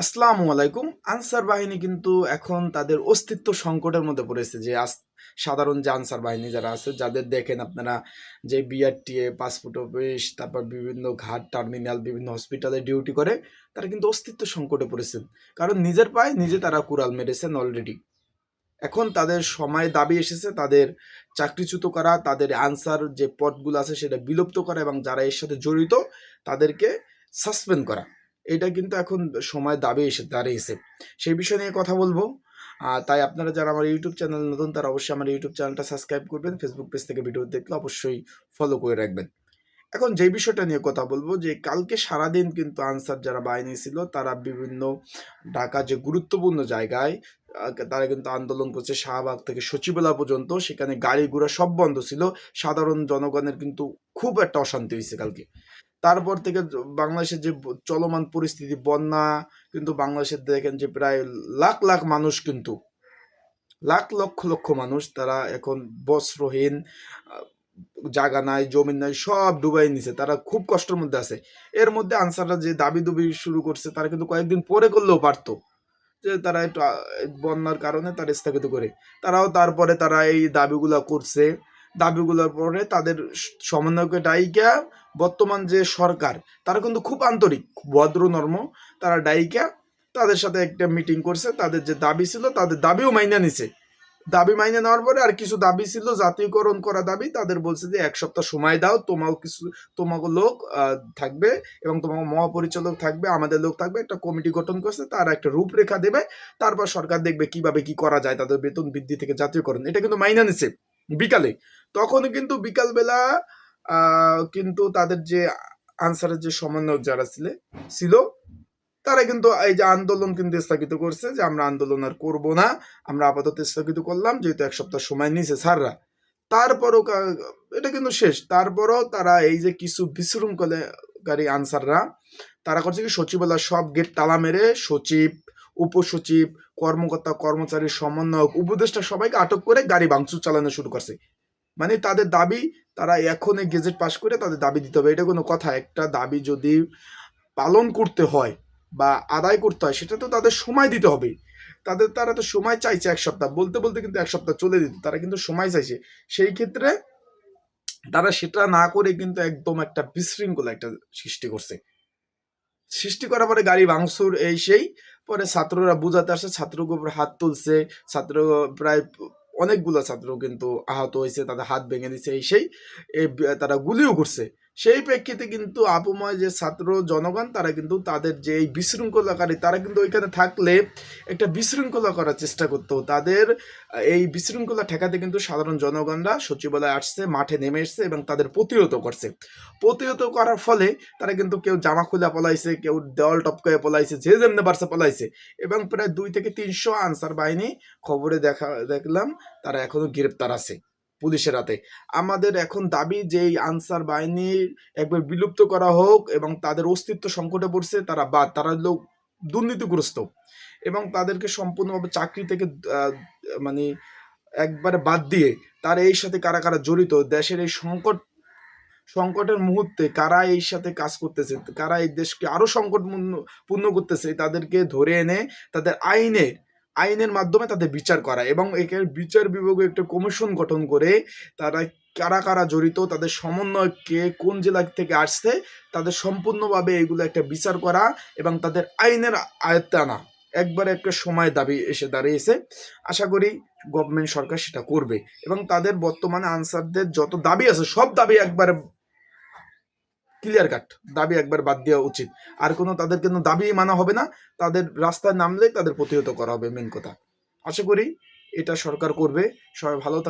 আসসালামু আলাইকুম। আনসার বাহিনী কিন্তু এখন তাদের অস্তিত্ব সংকটের মধ্যে পড়েছে যে সাধারণ যে আনসার বাহিনী যারা আছে, যাদের দেখেন আপনারা যে বিআরটিএ পাসপোর্ট অফিস তারপর বিভিন্ন ঘাট টার্মিনাল বিভিন্ন হসপিটালে ডিউটি করে, তারা কিন্তু অস্তিত্ব সংকটে পড়েছেন কারণ নিজের পায়ে নিজে তারা কুড়াল মেরেছেন অলরেডি এখন তাদের সময় দাবি এসেছে, তাদের চাকরিচ্যুত করা, তাদের আনসার যে পদগুলো আছে সেটা বিলুপ্ত করা এবং যারা এর সাথে জড়িত, তাদেরকে সাসপেন্ড করা। এটা কিন্তু এখন সময় দাবি এসে দাঁড়িয়েছে। সেই বিষয় নিয়ে কথা বলব। তাই আপনারা যারা আমার ইউটিউব চ্যানেল নতুন, তারা অবশ্যই আমার ইউটিউব চ্যানেলটা সাবস্ক্রাইব করবেন। ফেসবুক পেজ থেকে ভিডিও দেখলে অবশ্যই ফলো করে রাখবেন। এখন যে বিষয়টা নিয়ে কথা বলব, যে কালকে সারাদিন কিন্তু আনসার যারা বাহিনী ছিল, তারা বিভিন্ন ঢাকা যে গুরুত্বপূর্ণ জায়গায় তারা কিন্তু আন্দোলন করছে শাহবাগ থেকে সচিবালয় পর্যন্ত। সেখানে গাড়ি ঘোড়া সব বন্ধ ছিল। সাধারণ জনগণের কিন্তু খুব একটা অশান্তি হয়েছে কালকে। তারপর থেকে বাংলাদেশের যে চলমান পরিস্থিতি, বন্যা, কিন্তু বাংলাদেশের দেখেন যে প্রায় লাখ লাখ মানুষ কিন্তু, লাখ, লক্ষ লক্ষ মানুষ তারা এখন বস্ত্রহীন জায়গা নাই, জমি নাই, সব ডুবাই নিছে। তারা খুব কষ্টের মধ্যে আছে। এর মধ্যে আনসাররা যে দাবি দুবি শুরু করছে, তারা কিন্তু কয়েকদিন পরে করলেও পারতো, যে তারা একটু বন্যার কারণে তারা স্থগিত করে। তারাও তারপরে তারা এই দাবিগুলা করছে। দাবিগুলোর পরে তাদের সমন্বয়কে ডাইকা বর্তমান যে সরকার, তারা কিন্তু খুব আন্তরিক ভদ্র, নর্ম। তারা ডাইকা তাদের সাথে একটা মিটিং করছে, তাদের যে দাবি ছিল, তাদের দাবিও মাইনে নিছে। দাবি মাইনে নেওয়ার পরে আর কিছু দাবি ছিল, জাতীয়করণ করা দাবি, তাদের বলছে যে, এক সপ্তাহ সময় দাও, তোমাও কিছু, তোমাকে লোক থাকবে এবং তোমাকে মহাপরিচালক থাকবে, আমাদের লোক থাকবে, একটা কমিটি গঠন করছে, তারা একটা রূপরেখা দেবে, তারপর সরকার দেখবে কীভাবে কি করা যায়, তাদের বেতন বৃদ্ধি থেকে জাতীয়করণ। এটা কিন্তু মাইনা নিছে বিকালে। তখন কিন্তু বিকালবেলা কিন্তু তাদের যে আনসারের যে সমন্বয়ক যারা ছিল ছিল, তারা কিন্তু এই যে আন্দোলন কিন্তু স্থগিত করছে যে আমরা আন্দোলন আর করব না, আমরা আপাতত স্থগিত করলাম, যেহেতু এক সপ্তাহ সময় নিয়েছে স্যাররা। তারপরও এটা কিন্তু শেষ। তারপরও তারা এই যে কিছু বিশৃঙ্খলাকারী আনসাররা তারা করছে কি, সচিবালয় সব গেট তালা মেরে সচিব, উপসচিব, কর্মকর্তা, কর্মচারী, সমন্বয়ক, উপদেষ্টা সবাইকে আটক করে গাড়ি ভাঙচুর চালানো শুরু করছে। মানে তাদের দাবি তারা এখনই গেজেট পাস করে তাদের দাবি দিতে হবে। এটা কোনো কথা। একটা দাবি যদি পালন করতে হয় বা আদায় করতে হয়, সেটা তো তাদের সময় দিতে হবে। তাদের, তারা তো সময় চাইছে এক সপ্তাহ। বলতে বলতে কিন্তু এক সপ্তাহ চলে দিত তারা কিন্তু সময় চাইছে। সেই ক্ষেত্রে তারা সেটা না করে কিন্তু একদম একটা বিশৃঙ্খলা একটা সৃষ্টি করছে। সৃষ্টি করার পরে গাড়ি ভাঙচুর এই সেই, পরে ছাত্ররা বুঝাতে আসছে ছাত্রকে উপরে হাত তুলছে ছাত্র প্রায় অনেকগুলো ছাত্র কিন্তু আহত হয়েছে তাদের হাত ভেঙে দিছে এই সেই তারা গুলিও করছে। সেই প্রেক্ষিতে কিন্তু আপময় যে ছাত্র জনগণ, তারা কিন্তু তাদের যে এই বিশৃঙ্খলাকারী, তারা কিন্তু ওইখানে থাকলে একটা বিশৃঙ্খলা করার চেষ্টা করতো। তাদের, এই বিশৃঙ্খলা ঠেকাতে কিন্তু সাধারণ জনগণরা সচিবালয়ে আসছে, মাঠে নেমে এসছে এবং তাদের প্রতিহত করছে। প্রতিহত করার ফলে তারা কিন্তু কেউ জামা খুলে পলাইছে, কেউ দেওয়াল টপকায় পলাইছে, যে যেমনি বাড়ছে পলাইছে এবং প্রায় দুই থেকে তিনশো আনসার বাহিনী খবরে দেখা, দেখলাম তারা এখনও গ্রেপ্তার আছে। পুলিশের হাতে। আমাদের এখন দাবি যে এই আনসার বাহিনীর একবার বিলুপ্ত করা হোক এবং তাদের অস্তিত্ব সংকটে পড়ছে, তারা বাদ তারা লোক দুর্নীতিগ্রস্ত এবং তাদেরকে সম্পূর্ণভাবে চাকরি থেকে মানে একবারে বাদ দিয়ে তারা এই সাথে কারা কারা জড়িত, দেশের এই সংকট, সংকটের মুহূর্তে কারা এই সাথে কাজ করতেছে, কারা এই দেশকে আরও সংকট পূর্ণ করতেছে, তাদেরকে ধরে এনে তাদের আইনের আইনের মাধ্যমে তাদের বিচার করা এবং একে বিচার বিভাগে একটা কমিশন গঠন করে তারা কারা কারা জড়িত, তাদের সমন্বয়কে কোন জেলা থেকে আসছে, তাদের সম্পূর্ণভাবে এগুলো একটা বিচার করা এবং তাদের আইনের আয়ত্তে আনা। একবারে একটা সময় দাবি এসে দাঁড়িয়েছে। আশা করি গভর্নমেন্ট সরকার সেটা করবে এবং তাদের বর্তমানে আনসারদের যত দাবি আছে, সব দাবি একবারে ক্লিয়ার কাট দাবি একবার বাদ দেওয়া উচিত। আর কোনো তাদের কোনো দাবি মানা হবে না, তাদের রাস্তায় নামলে তাদের প্রতিহত করা হবে মেন কথা। আশা করি এটা সরকার করবে, সবাই ভালো